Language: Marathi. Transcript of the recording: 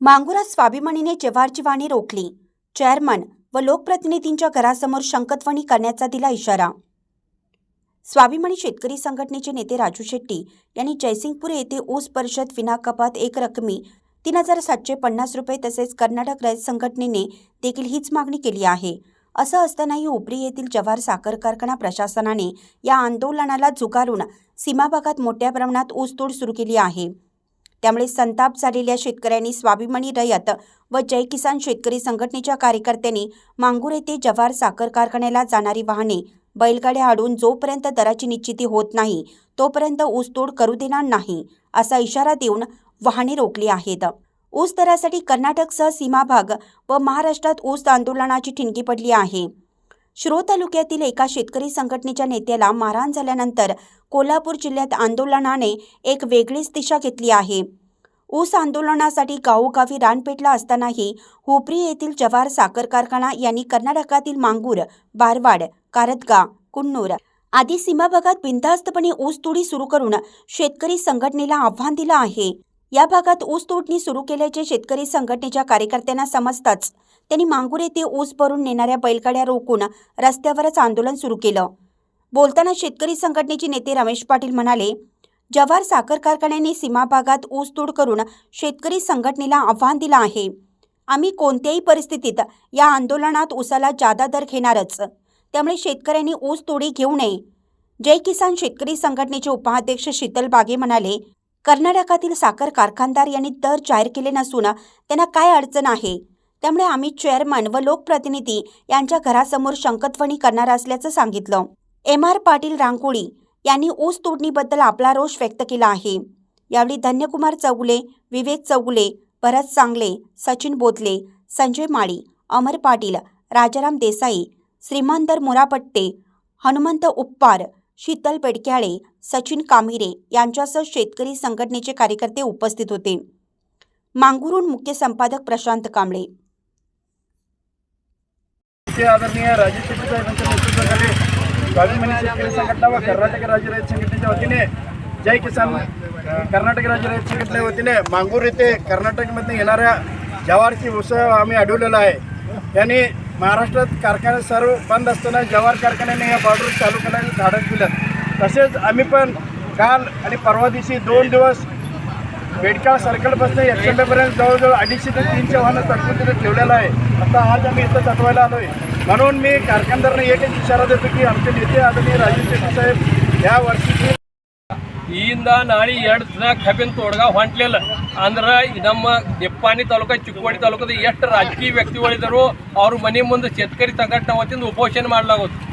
मांगुरात स्वाभिमानीने जव्हारची वाणी रोखली. चेअरमन व लोकप्रतिनिधींच्या घरासमोर शंकतवणी करण्याचा दिला इशारा. स्वाभिमानी शेतकरी संघटनेचे नेते राजू शेट्टी यांनी जयसिंगपूर येथे ऊस परिषद विनाकपात एक रकमी तीन हजार सातशे पन्नास रुपये तसेच कर्नाटक रयत संघटनेने देखील हीच मागणी केली आहे. असं असतानाही उपरी येथील जव्हार साखर कारखाना प्रशासनाने या आंदोलनाला झुगारून सीमाभागात मोठ्या प्रमाणात ऊसतोड सुरू केली आहे. त्यामुळे संताप झालेल्या शेतकऱ्यांनी स्वाभिमानी रयत व जय किसान शेतकरी संघटनेच्या कार्यकर्त्यांनी मांगूर येथे जव्हार साखर कारखान्याला जाणारी वाहने बैलगाड्या अडून जोपर्यंत दराची निश्चिती होत नाही तोपर्यंत ऊसतोड करू देणार नाही असा इशारा देऊन वाहने रोखली आहेत. ऊस दरासाठी कर्नाटकसह सीमाभाग व महाराष्ट्रात ऊस आंदोलनाची ठिणगी पडली आहे. श्रो तालुक्यातील एका शेतकरी संघटनेच्या नेत्याला मारहाण झाल्यानंतर कोल्हापूर जिल्ह्यात आंदोलनाने एक वेगळीच दिशा घेतली आहे. ऊस आंदोलनासाठी गावोगावी रान पेटला असतानाही हुपरी येथील जव्हार साखर कारखाना यांनी कर्नाटकातील मांगूर बारवाड कारतगा कुन्नूर आदी सीमाभागात बिनधास्तपणे ऊसतोडी सुरू करून शेतकरी संघटनेला आव्हान दिलं आहे. या भागात ऊस तोडणी सुरू केल्याचे शेतकरी संघटनेच्या कार्यकर्त्यांना समजताच त्यांनी मांगूर येथे ऊस भरून नेणाऱ्या बैलगाड्या रोखून रस्त्यावरच आंदोलन सुरू केलं. बोलताना शेतकरी संघटनेचे नेते रमेश पाटील म्हणाले जव्हार साखर कारखान्याने सीमाभागात ऊस तोड करून शेतकरी संघटनेला आव्हान दिलं आहे. आम्ही कोणत्याही परिस्थितीत या आंदोलनात ऊसाला जादा दर घेणारच. त्यामुळे शेतकऱ्यांनी ऊस तोडी घेऊ नये. जय किसान शेतकरी संघटनेचे उपाध्यक्ष शीतल बागे म्हणाले कर्नाटकातील साखर कारखानदार यांनी दर जाहीर केले नसून त्यांना काय अडचण आहे? त्यामुळे आम्ही चेअरमन व लोकप्रतिनिधी यांच्या घरासमोर शंकत्वणी करणार असल्याचं सांगितलं. एम आर पाटील रांगोळी यांनी ऊस तोडणीबद्दल आपला रोष व्यक्त केला आहे. यावेळी धन्यकुमार चौगुले विवेक चौगुले भरत सांगले सचिन बोतले संजय माळी अमर पाटील राजाराम देसाई श्रीमंतर मुरापट्टे हनुमंत उप्पार शीतल बेडक्याळे सचिन कामिरे यांच्यासह शेतकरी संघटनेचे कार्यकर्ते उपस्थित होते. मांगुरून मुख्य संपादक प्रशांत कांबळे. आदरणीय राजेश शेतकरी संघटना व कर्नाटक राज्य रयत संघटनेच्या वतीने जय किसान कर्नाटक राज्य रयत संघटनेच्या वतीने मांगूर येथे कर्नाटकमधून येणाऱ्या जवारची उसळ आम्ही अडवलेला आहे. त्यांनी महाराष्ट्रात कारखाने सर्व बंद असताना जवार कारखान्याने या बॉर्डर चालू करण्याचे धाडस दिलं. तसेच आम्ही पण काल आणि परवा दिवशी दोन दिवस बेडकाळ सर्कलपासून एक्सएमएपर्यंत जवळजवळ अडीचशे ते तीनशे वाहनं तटकून तिथे ठेवलेलं आहे. आता आज आम्ही इथं तटवायला आलो आहे म्हणून मी कारखानदारांना एकच इशारा देतो की आमचे नेते आदरणीय राजू शेट्टी साहेब या वर्षीची ಈಯಿಂದ ನಾಳೆ ಎರಡು ದಿನ ಕಬ್ಬಿನ ತೋಡ್ಗ ಹೊಂಟ್ಲಿಲ್ಲ. ಅಂದ್ರೆ ನಮ್ಮ ದಿಪ್ಪಾನಿ ತಾಲೂಕ, ಚಿಕ್ಕೋಡಿ ತಾಲೂಕದ ಎಷ್ಟು ರಾಜಕೀಯ ವ್ಯಕ್ತಿಗಳಿದ್ದರು ಅವ್ರ ಮನೆ ಮುಂದೆ ಶೇತಕರಿ ಸಂಘಟನೆ ವತಿಯಿಂದ ಉಪೋಷಣೆ ಮಾಡಲಾಗುತ್ತೆ